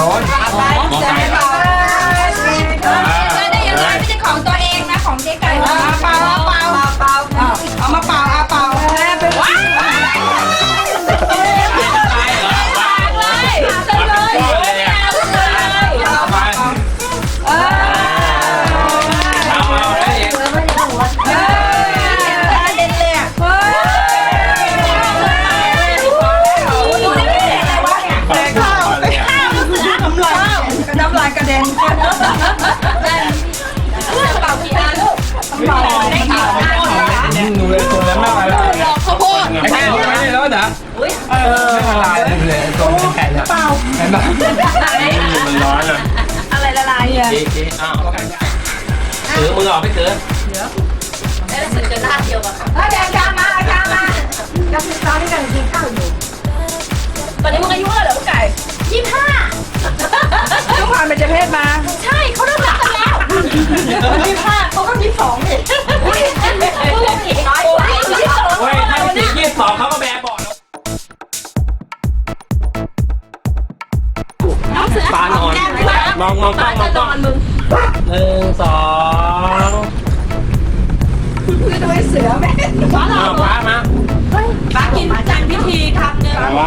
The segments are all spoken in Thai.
ยวโดนมอ อะไรละลายอะเก๊ะเก๊ะอ้าวถือมือออกไม่ถือเฮ้ยแดงจานมาจานมาก็คือตอนที่กำลังกินข้าวอยู่ตอนนี้มึงอายุเท่าไหร่แล้วไก่ยี่ห้าต้องผ่านเป็นเจเพศมา ใช่เขาเริ่มรักกันแล้วยี่ห้าเขาก็ยี่สองนี่น้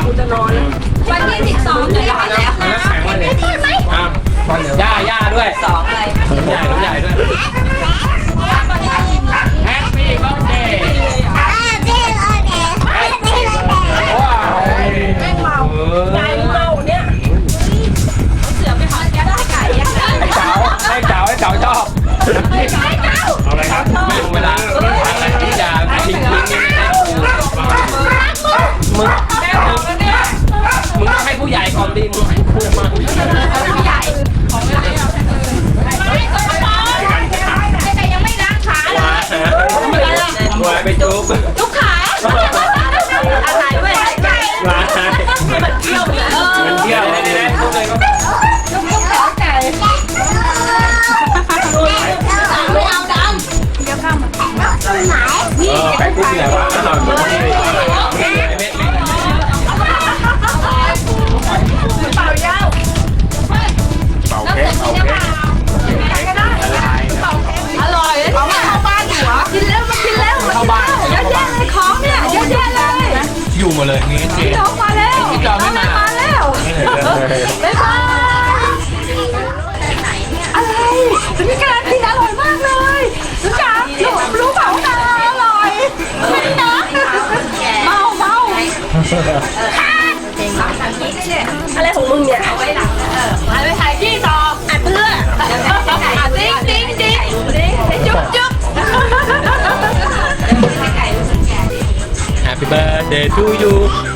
ำเนี่ยเอาวะวันที่สิบสองจะย้อนแล้วนะแข็งมาเลยอ้าวย่าย่าด้วยสองอะไรใหญ่ใหญ่ด้วย นี่เออไปพูดที่ไหนวะอ้าวไม่ได้ไอ้เม็ดเป่ายาวเป่าเค้กเป่าเค้กอร่อยเอามาเข้าบ้านอยู่เหรอกินแล้วมากินแล้วมากินแล้วเยอะแยะเลยของเนี่ยเยอะแยะเลยอยู่มดเลยนี่เจ๊น้องมาแล้วน้องมาแล้วบ๊ายบาย อะไรของมึงเนี่ยเอาไว้หลังเออเอาไปถ่ายที่ต่ออัดเพื่ออัดติ๊งติ๊งติ๊งติ๊งจุ๊บจุ๊บ Happy birthday to you